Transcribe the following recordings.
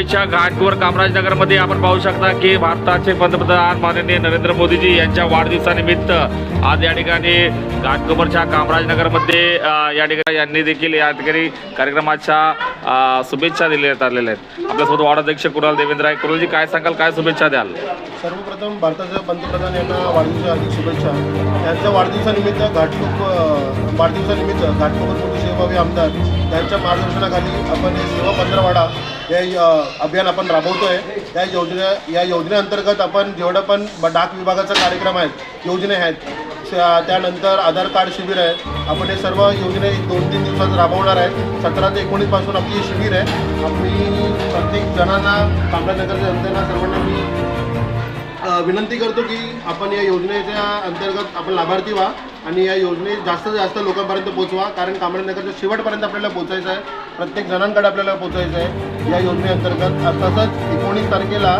मुंबईच्या घाटकोर कामराजनगरमध्ये आपण पाहू शकता की भारताचे पंतप्रधान माननीय नरेंद्र मोदीजी यांच्या वाढदिवसानिमित्त आज या ठिकाणी घाटकोपरच्या कामराजनगरमध्ये या ठिकाणी यांनी देखील या ठिकाणी कार्यक्रमाच्या शुभेच्छा दिलेल्या आलेल्या आहेत. आपल्यासोबत वार्डाध्यक्ष कुणाल देवेंद्र आहे. कुणालजी काय सांगाल? काय शुभेच्छा द्याल? सर्वप्रथम भारताच्या पंतप्रधान यांना वाढदिवसाच्या शुभेच्छा. त्यांच्या वाढदिवसानिमित्त घाटकोप वाढदिवसानिमित्त घाटकोपर मोठी आमदार यांच्या मार्गदर्शनाखाली आपण हे सेवा पंधरवाडा हे अभियान आपण राबवतोय. या योजने या योजनेअंतर्गत आपण जेवढं पण डाक विभागाचा कार्यक्रम आहेत योजने आहेत स- त्यानंतर आधार कार्ड शिबिर आहे. आपण हे सर्व योजने दोन तीन दिवसात राबवणार आहे. सतरा ते एकोणीसपासून आपली शिबिर आहे. आपली प्रत्येक जणांना कामराजनगरच्या जनतेला सर्वांना मी विनंती करतो की आपण या योजनेच्या अंतर्गत आपण लाभार्थी व्हा आणि या योजने जास्तीत जास्त लोकांपर्यंत पोहोचवा. कारण कामरेनगरच्या शेवटपर्यंत आपल्याला पोहोचायचं आहे. प्रत्येक जणांकडे आपल्याला पोहोचायचं आहे. या योजनेअंतर्गत तसंच एकोणीस तारखेला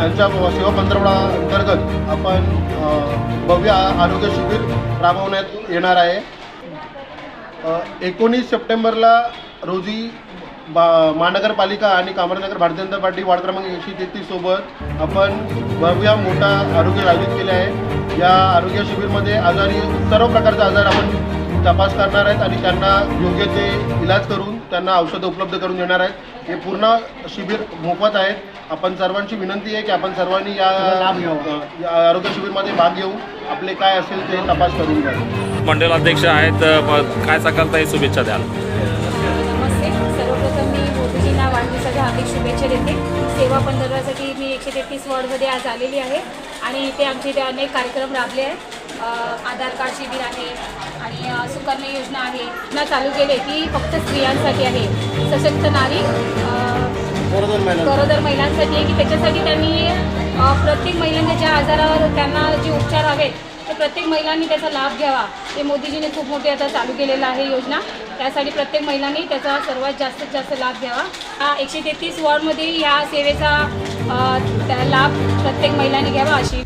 यांच्या सेवा पंधरवडा अंतर्गत आपण भव्य आरोग्य शिबिर राबवण्यात येणार आहे. एकोणीस सप्टेंबरला रोजी बा महानगरपालिका आणि कामराजनगर भारतीय जनता पार्टी वार्ड क्रमांक एकशे तेहतीस सोबत आपण भव्य मोठा आरोग्य आयोजित केले आहे. या आरोग्य शिबिरमध्ये आजारी सर्व प्रकारचे आजार आपण तपास करणार आहेत आणि त्यांना योग्य ते इलाज करून त्यांना औषधं उपलब्ध करून देणार आहेत. हे पूर्ण शिबिर मोफत आहेत. आपण सर्वांची विनंती आहे की आपण सर्वांनी या या आरोग्य शिबिरमध्ये भाग घेऊन आपले काय असेल ते तपास करून घ्या. मंडळ अध्यक्ष आहेत काय सांगाल शुभेच्छा द्याल. वाढदिवसाच्या हार्दिक शुभेच्छा देते. सेवा पंधरवासाठी मी एकशे तेहतीस वॉर्डमध्ये आज आलेली आहे. आणि इथे आमचे इथे अनेक कार्यक्रम राबले आहेत. आधार कार्ड शिबिर आहे आणि सुकन्या योजना आहे. योजना चालू केले ती फक्त स्त्रियांसाठी आहे. सशक्त नारी गरोदर महिलांसाठी. आहे की त्याच्यासाठी त्यांनी प्रत्येक महिलांच्या ज्या आजारावर त्यांना जे उपचार हवेत प्रत्येक महिलांनी त्याचा लाभ घ्यावा. ते मोदीजीने खूप मोठी आता चालू केलेलं आहे योजना. त्यासाठी प्रत्येक महिलांनी त्याचा सर्वात जास्तीत जास्त लाभ घ्यावा. हा एकशे तेहतीस वॉर्डमध्ये या सेवेचा लाभ प्रत्येक महिलांनी घ्यावा अशी